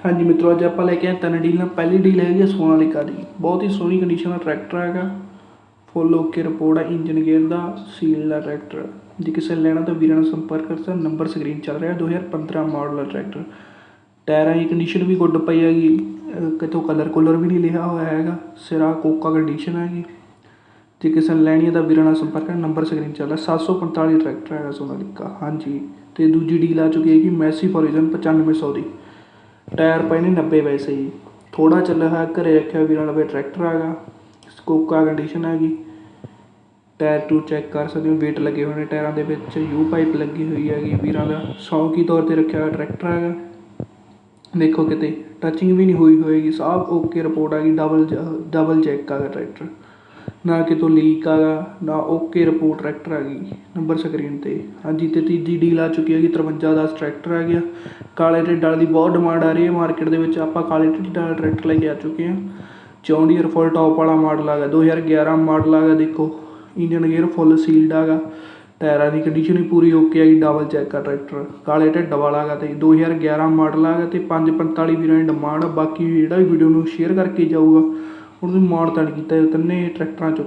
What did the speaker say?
ਹਾਂਜੀ ਮਿੱਤਰੋ, ਅੱਜ ਆਪਾਂ ਲੈ ਕੇ ਆਏ ਤਿੰਨ ਡੀਲਾਂ ਪਹਿਲੀ ਡੀਲ ਹੈਗੀ ਹੈ ਸੋਨਾਲੀਕਾ ਦੀ ਬਹੁਤ ਹੀ ਸੋਹਣੀ ਕੰਡੀਸ਼ਨ ਦਾ ਟਰੈਕਟਰ ਹੈਗਾ। ਫੁੱਲ ਓਕੇ ਰਿਪੋਰਟ ਆ ਇੰਜਨ ਗੇਅਰ ਦਾ ਸੀਲ ਦਾ ਟਰੈਕਟਰ ਜੇ ਕਿਸੇ ਨੇ ਲੈਣਾ ਤਾਂ ਵੀਰਾਂ ਨਾਲ ਸੰਪਰਕ ਕਰ ਸਕਦਾ ਨੰਬਰ ਸਕਰੀਨ ਚੱਲ ਰਿਹਾ 2015 ਮਾਡਲ ਦਾ ਟਰੈਕਟਰ ਟਾਇਰਾਂ ਦੀ ਕੰਡੀਸ਼ਨ ਵੀ ਗੁੱਡ ਪਈ ਹੈਗੀ। ਕਿਤੋਂ ਕਲਰ ਕੂਲਰ ਵੀ ਨਹੀਂ ਲਿਖਿਆ ਹੋਇਆ ਹੈਗਾ। ਸਿਰਾ ਕੋਕਾ ਕੰਡੀਸ਼ਨ ਹੈਗੀ। ਜੇ ਕਿਸੇ ਨੇ ਲੈਣੀ ਹੈ ਤਾਂ ਵੀਰਾਂ ਨਾਲ ਸੰਪਰਕ ਕਰ ਨੰਬਰ ਸਕਰੀਨ ਚੱਲ ਰਿਹਾ। 745 ਟਰੈਕਟਰ ਹੈਗਾ ਸੋਨਾਲੀਕਾ ਹਾਂਜੀ। ਤੇ ਦੂਜੀ ਡੀਲ ਆ ਚੁੱਕੀ ਹੈਗੀ ਮੈਸੀ ਫੋਰੀਜ਼ਨ 9500 ਦੀ। ਟਾਇਰ ਪਏ ਨੇ 90 ਵੈਸੇ ਹੀ। ਥੋੜ੍ਹਾ ਚੱਲਿਆ ਹੋਇਆ, ਘਰ ਰੱਖਿਆ ਵੀਰਾਂ ਲਵੇ ਟਰੈਕਟਰ ਹੈਗਾ ਸਕੋਕਾ ਕੰਡੀਸ਼ਨ ਹੈਗੀ ਟਾਇਰ ਟੂ ਚੈੱਕ ਕਰ ਸਕਦੇ ਹੋ ਵੇਟ ਲੱਗੇ ਹੋਏ ਨੇ ਟਾਇਰਾਂ ਦੇ ਵਿੱਚ। ਯੂ ਪਾਈਪ ਲੱਗੀ ਹੋਈ ਹੈਗੀ ਵੀਰਾਂ ਦਾ। ਸ਼ੌਂਕੀ ਤੌਰ ਤੇ ਰੱਖਿਆ ਹੋਇਆ ਟਰੈਕਟਰ ਹੈਗਾ ਦੇਖੋ ਕਿਤੇ ਟੱਚਿੰਗ ਵੀ ਨਹੀਂ ਹੋਈ ਹੋਏਗੀ। ਸਭ ਓਕੇ ਰਿਪੋਰਟ ਆ ਗਈ ਡਬਲ ਡਬਲ ਚੈੱਕ ਆ ਗਿਆ ਟਰੈਕਟਰ। ਨਾ ਕਿਤੋਂ ਲੀਕ ਆਗਾ, ਨਾ ਓਕੇ ਰਿਪੋਰਟ ਟਰੈਕਟਰ ਆ ਗਈ ਨੰਬਰ ਸਕਰੀਨ ਤੇ। ਹਾਂਜੀ, ਤੇ ਤੀਜੀ ਡੀਲ ਆ ਚੁੱਕੀ ਹੈਗੀ 53 ਦਾ ਟਰੈਕਟਰ ਆ ਗਿਆ। ਕਾਲੇ ਢਿੱਡ ਵਾਲੇ ਦੀ ਬਹੁਤ ਡਿਮਾਂਡ ਆ ਰਹੀ ਹੈ ਮਾਰਕੀਟ ਦੇ ਵਿੱਚ, ਆਪਾਂ ਕਾਲੇ ਢਿੱਡ ਵਾਲਾ ਟਰੈਕਟਰ ਲੈ ਕੇ ਆ ਚੁੱਕੇ ਹਾਂ। ਜੌਂਡੀਅਰ ਫੁੱਲ ਟੌਪ ਵਾਲਾ ਮਾਡਲ ਆ ਗਿਆ 2011 ਮਾਡਲ ਆ ਗਿਆ ਦੇਖੋ। ਇੰਜਨ ਗੇਅਰ ਫੁੱਲ ਸੀਲਡ ਆਗਾ। ਟਾਇਰਾਂ ਦੀ ਕੰਡੀਸ਼ਨ ਵੀ ਪੂਰੀ ਓਕੇ ਹੈਗੀ ਡਬਲ ਚੈੱਕ ਆ ਟਰੈਕਟਰ ਕਾਲੇ ਢਿੱਡ ਵਾਲਾ ਹੈਗਾ ਤੇ 2011 ਮਾਡਲ ਹੈਗਾ ਤੇ 545 ਵੀਰਾਂ ਦੀ ਡਿਮਾਂਡ ਆ, ਬਾਕੀ ਜਿਹੜਾ ਵੀ ਵੀਡੀਓ ਨੂੰ ਸ਼ੇਅਰ ਕਰਕੇ ਜਾਊਗਾ ਉਹਨੂੰ ਮਾਣ ਤਾਣ ਕੀਤਾ ਤਿੰਨੇ ਟਰੈਕਟਰਾਂ ਚੋਂ